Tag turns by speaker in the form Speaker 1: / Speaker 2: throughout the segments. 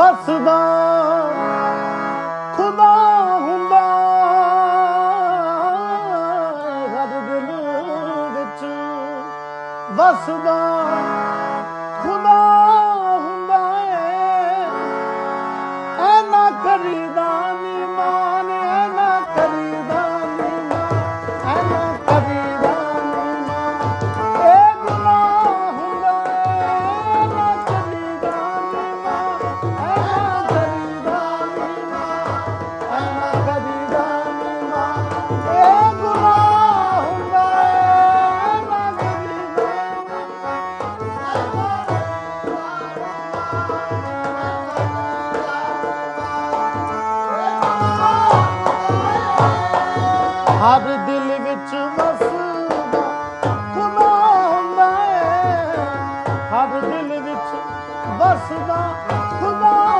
Speaker 1: ਵਸਦਾ ਖੁਦਾ ਹੁੰਦਾ। ਹਰ ਦਿਲ ਵਿੱਚ ਵਸਦਾ। ਯਾਰ ਦਿਲ ਵਿੱਚ ਵਸਦਾ ਖੁਦਾ ਹਰ ਦਿਲ ਵਿੱਚ ਵਸਦਾ ਖੁਦਾ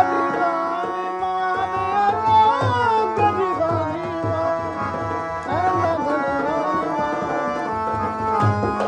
Speaker 1: Thank you.